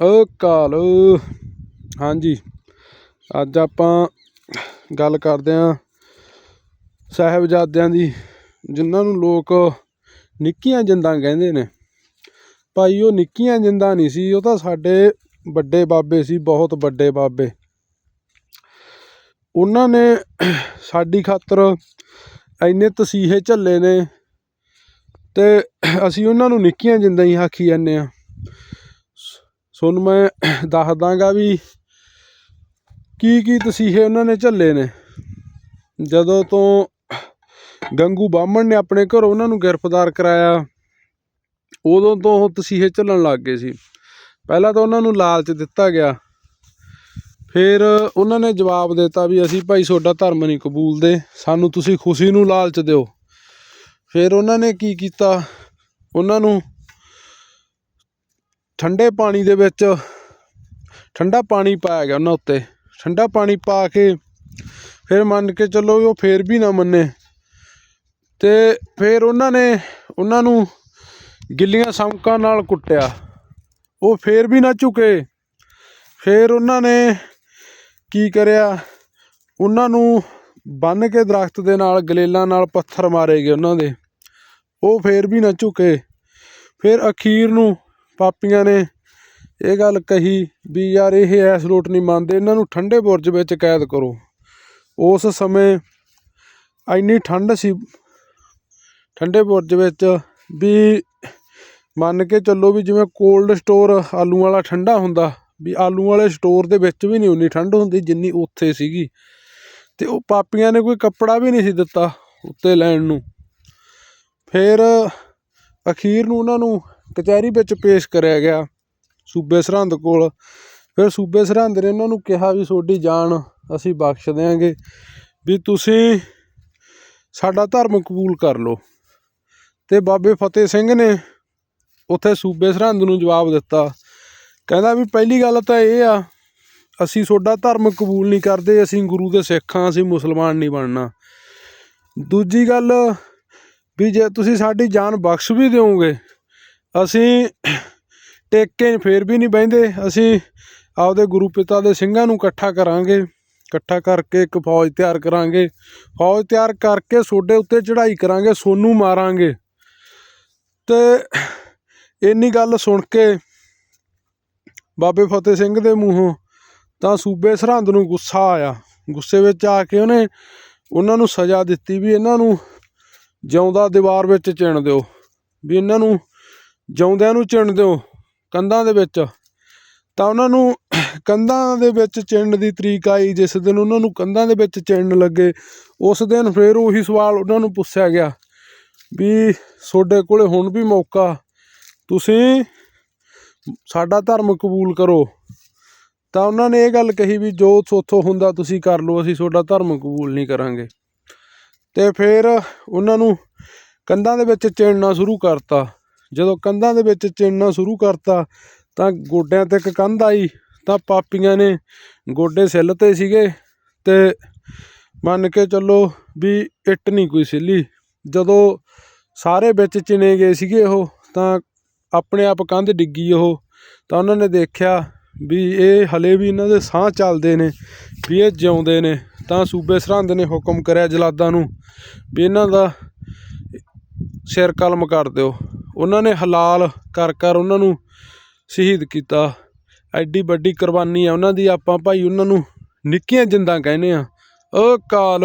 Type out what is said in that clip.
ਅਕਾਲ। ਹਾਂਜੀ, ਅੱਜ ਆਪਾਂ ਗੱਲ ਕਰਦੇ ਆਂ ਸਾਹਿਬਜ਼ਾਦਿਆਂ ਦੀ, ਜਿਨ੍ਹਾਂ ਨੂੰ ਲੋਕ ਨਿੱਕੀਆਂ ਜਿੰਦਾਂ ਕਹਿੰਦੇ ਨੇ। ਭਾਈ, ਉਹ ਨਿੱਕੀਆਂ ਜਿੰਦਾਂ ਨਹੀਂ ਸੀ, ਉਹ ਤਾਂ ਸਾਡੇ ਵੱਡੇ ਬਾਬੇ ਸੀ, ਬਹੁਤ ਵੱਡੇ ਬਾਬੇ। ਉਹਨਾਂ ਨੇ ਸਾਡੀ ਖਾਤਰ ਇੰਨੇ ਤਸੀਹੇ ਝੱਲੇ ਨੇ ਤੇ ਅਸੀਂ ਉਹਨਾਂ ਨੂੰ ਨਿੱਕੀਆਂ ਜਿੰਦਾਂ ਹੀ ਆਖੀ ਜਾਂਦੇ ਆ ਤੁਹਾਨੂੰ ਮੈਂ ਦੱਸ ਦਾਂਗਾ ਵੀ ਕੀ ਕੀ ਤਸੀਹੇ ਉਹਨਾਂ ਨੇ ਝੱਲੇ ਨੇ। ਜਦੋਂ ਤੋਂ ਗੰਗੂ ਬਾਹਮਣ ਨੇ ਆਪਣੇ ਘਰੋਂ ਉਹਨਾਂ ਨੂੰ ਗ੍ਰਿਫਤਾਰ ਕਰਾਇਆ, ਉਦੋਂ ਤੋਂ ਉਹ ਤਸੀਹੇ ਝੱਲਣ ਲੱਗ ਗਏ ਸੀ। ਪਹਿਲਾਂ ਤਾਂ ਉਹਨਾਂ ਨੂੰ ਲਾਲਚ ਦਿੱਤਾ ਗਿਆ। ਫਿਰ ਉਹਨਾਂ ਨੇ ਜਵਾਬ ਦਿੱਤਾ ਵੀ ਅਸੀਂ ਭਾਈ ਤੁਹਾਡਾ ਧਰਮ ਨਹੀਂ ਕਬੂਲਦੇ, ਸਾਨੂੰ ਤੁਸੀਂ ਖੁਸ਼ੀ ਨੂੰ ਲਾਲਚ ਦਿਓ। ਫਿਰ ਉਹਨਾਂ ਨੇ ਕੀ ਕੀਤਾ? ਉਹਨਾਂ ਨੂੰ ਠੰਡੇ ਪਾਣੀ ਦੇ ਵਿੱਚ ਠੰਡਾ ਪਾਣੀ ਪਾਇਆ ਗਿਆ ਉਹਨਾਂ ਉੱਤੇ। ਠੰਡਾ ਪਾਣੀ ਪਾ ਕੇ ਫਿਰ ਮੰਨ ਕੇ ਚੱਲੋ ਉਹ ਫੇਰ ਵੀ ਨਾ ਮੰਨੇ। ਤੇ ਫਿਰ ਉਹਨਾਂ ਨੇ ਉਹਨਾਂ ਨੂੰ ਗਿੱਲੀਆਂ ਸਮਕਾਂ ਨਾਲ ਕੁੱਟਿਆ। ਉਹ ਫੇਰ ਵੀ ਨਾ ਝੁਕੇ। ਫਿਰ ਉਹਨਾਂ ਨੇ ਕੀ ਕਰਿਆ? ਉਹਨਾਂ ਨੂੰ ਬੰਨ ਕੇ ਦਰਖਤ ਦੇ ਨਾਲ, ਗਲੇਲਾਂ ਨਾਲ ਪੱਥਰ ਮਾਰੇ ਗਏ ਉਹਨਾਂ ਦੇ। ਉਹ ਫੇਰ ਵੀ ਨਾ ਝੁਕੇ। ਫਿਰ ਅਖੀਰ ਨੂੰ ਪਾਪੀਆਂ ਨੇ ਇਹ ਗੱਲ ਕਹੀ ਵੀ ਯਾਰ ਇਹ ਐਸ ਲੋਟ ਨਹੀਂ ਮੰਨਦੇ, ਇਹਨਾਂ ਨੂੰ ਠੰਡੇ ਬੁਰਜ ਵਿੱਚ ਕੈਦ ਕਰੋ। ਉਸ ਸਮੇਂ ਇੰਨੀ ਠੰਡ ਸੀ, ਠੰਡੇ ਬੁਰਜ ਵਿੱਚ ਵੀ ਮੰਨ ਕੇ ਚੱਲੋ ਵੀ ਜਿਵੇਂ ਕੋਲਡ ਸਟੋਰ ਆਲੂ ਵਾਲਾ ਠੰਡਾ ਹੁੰਦਾ, ਵੀ ਆਲੂ ਵਾਲੇ ਸਟੋਰ ਦੇ ਵਿੱਚ ਵੀ ਨਹੀਂ ਉਨੀ ਠੰਡ ਹੁੰਦੀ ਜਿੰਨੀ ਉੱਥੇ ਸੀਗੀ। ਤੇ ਉਹ ਪਾਪੀਆਂ ਨੇ ਕੋਈ ਕੱਪੜਾ ਵੀ ਨਹੀਂ ਸੀ ਦਿੱਤਾ ਉੱਤੇ ਲੈਣ ਨੂੰ। ਫਿਰ ਅਖੀਰ ਨੂੰ ਉਹਨਾਂ ਨੂੰ ਕਚਹਿਰੀ ਵਿੱਚ ਪੇਸ਼ ਕਰਿਆ ਗਿਆ ਸੂਬੇ ਸਰਹੰਦ ਕੋਲ। ਫਿਰ ਸੂਬੇ ਸਰਹੰਦ ਨੇ ਇਹਨਾਂ ਨੂੰ ਕਿਹਾ ਵੀ ਤੁਹਾਡੀ ਜਾਨ ਅਸੀਂ ਬਖਸ਼ ਦਿਆਂਗੇ ਵੀ ਤੁਸੀਂ ਸਾਡਾ ਧਰਮ ਕਬੂਲ ਕਰ ਲਓ। ਤੇ ਬਾਬੇ ਫਤਿਹ ਸਿੰਘ ਨੇ ਉੱਥੇ ਸੂਬੇ ਸਰਹੰਦ ਨੂੰ ਜਵਾਬ ਦਿੱਤਾ। ਕਹਿੰਦਾ ਵੀ ਪਹਿਲੀ ਗੱਲ ਤਾਂ ਇਹ ਆ, ਅਸੀਂ ਤੁਹਾਡਾ ਧਰਮ ਕਬੂਲ ਨਹੀਂ ਕਰਦੇ, ਅਸੀਂ ਗੁਰੂ ਦੇ ਸਿੱਖ ਹਾਂ, ਅਸੀਂ ਮੁਸਲਮਾਨ ਨਹੀਂ ਬਣਨਾ। ਦੂਜੀ ਗੱਲ ਵੀ ਜੇ ਤੁਸੀਂ ਸਾਡੀ ਜਾਨ ਬਖਸ਼ ਵੀ ਦਿਓਗੇ ਅਸੀਂ ਟੇਕੇ ਫੇਰ ਵੀ ਨਹੀਂ ਬਹਿੰਦੇ। ਅਸੀਂ ਆਪਦੇ ਗੁਰੂ ਪਿਤਾ ਦੇ ਸਿੰਘਾਂ ਨੂੰ ਇਕੱਠਾ ਕਰਾਂਗੇ, ਇਕੱਠਾ ਕਰਕੇ ਇੱਕ ਫੌਜ ਤਿਆਰ ਕਰਾਂਗੇ। ਫੌਜ ਤਿਆਰ ਕਰਕੇ ਸੋਡੇ ਉੱਤੇ ਚੜ੍ਹਾਈ ਕਰਾਂਗੇ, ਸੋਨੂੰ ਮਾਰਾਂਗੇ। ਤੇ ਇੰਨੀ ਗੱਲ ਸੁਣ ਕੇ ਬਾਬੇ ਫਤਿਹ ਸਿੰਘ ਦੇ ਮੂੰਹੋਂ ਤਾਂ ਸੂਬੇ ਸਰਹੰਦ ਨੂੰ ਗੁੱਸਾ ਆਇਆ। ਗੁੱਸੇ ਵਿੱਚ ਆ ਕੇ ਉਹਨੇ ਉਹਨਾਂ ਨੂੰ ਸਜ਼ਾ ਦਿੱਤੀ ਵੀ ਇਹਨਾਂ ਨੂੰ ਜਿਉਂਦਾ ਦੀਵਾਰ ਵਿੱਚ ਚਿਣ ਦਿਓ, ਵੀ ਇਹਨਾਂ ਨੂੰ ਜਿਉਂਦਿਆਂ ਨੂੰ ਚਿਣ ਦਿਓ ਕੰਧਾਂ ਦੇ ਵਿੱਚ। ਤਾਂ ਉਹਨਾਂ ਨੂੰ ਕੰਧਾਂ ਦੇ ਵਿੱਚ ਚਿਣਨ ਦੀ ਤਰੀਕ ਆਈ, ਜਿਸ ਦਿਨ ਉਹਨਾਂ ਨੂੰ ਕੰਧਾਂ ਦੇ ਵਿੱਚ ਚਿਣਨ ਲੱਗੇ, ਉਸ ਦਿਨ ਫਿਰ ਉਹੀ ਸਵਾਲ ਉਹਨਾਂ ਨੂੰ ਪੁੱਛਿਆ ਗਿਆ ਵੀ ਤੁਹਾਡੇ ਕੋਲੇ ਹੁਣ ਵੀ ਮੌਕਾ? ਤੁਸੀਂ ਸਾਡਾ ਧਰਮ ਕਬੂਲ ਕਰੋ। ਤਾਂ ਉਹਨਾਂ ਨੇ ਇਹ ਗੱਲ ਕਹੀ ਵੀ ਜੋ ਸੋਥੋਂ ਹੁੰਦਾ ਤੁਸੀਂ ਕਰ ਲਓ, ਅਸੀਂ ਤੁਹਾਡਾ ਧਰਮ ਕਬੂਲ ਨਹੀਂ ਕਰਾਂਗੇ। ਤੇ ਫਿਰ ਉਹਨਾਂ ਨੂੰ ਕੰਧਾਂ ਦੇ ਵਿੱਚ ਚਿਣਨਾ ਸ਼ੁਰੂ ਕਰਤਾ। ਜਦੋਂ ਕੰਧਾਂ ਦੇ ਵਿੱਚ ਚਿਣਨਾ ਸ਼ੁਰੂ ਕਰਤਾ, ਤਾਂ ਗੋਡਿਆਂ ਤੇ ਇੱਕ ਕੰਧ ਆਈ, ਤਾਂ ਪਾਪੀਆਂ ਨੇ ਗੋਡੇ ਸਿੱਲ ਤੇ ਸੀਗੇ ਤੇ ਮੰਨ ਕੇ ਚੱਲੋ ਵੀ ਇੱਟ ਨਹੀਂ ਕੋਈ ਸਿੱਲੀ। ਜਦੋਂ ਸਾਰੇ ਵਿੱਚ ਚਿਣੇ ਗਏ ਸੀਗੇ ਉਹ, ਤਾਂ ਆਪਣੇ ਆਪ ਕੰਧ ਡਿੱਗੀ ਉਹ। ਤਾਂ ਉਹਨਾਂ ਨੇ ਦੇਖਿਆ ਵੀ ਇਹ ਹਲੇ ਵੀ ਇਹਨਾਂ ਦੇ ਸਾਹ ਚੱਲਦੇ ਨੇ, ਵੀ ਇਹ ਜਿਉਂਦੇ ਨੇ। ਤਾਂ ਸੂਬੇ ਸਰਹੰਦ ਨੇ ਹੁਕਮ ਕਰਿਆ ਜਲਾਦਾਂ ਨੂੰ ਵੀ ਇਹਨਾਂ ਦਾ ਸਿਰ ਕਲਮ ਕਰ ਦਿਓ। ਉਹਨਾਂ ਨੇ ਹਲਾਲ ਕਰ ਕਰ ਉਹਨਾਂ ਨੂੰ ਸ਼ਹੀਦ ਕੀਤਾ। ਐਡੀ ਵੱਡੀ ਕੁਰਬਾਨੀ ਆ। ਉਹਨਾਂ ਦੀ ਆਪਾਂ ਭਾਈ ਉਹਨਾਂ ਨੂੰ ਨਿੱਕੀਆਂ ਜਿੰਦਾਂ ਕਹਿੰਦੇ ਆ। ਓ ਕਾਲ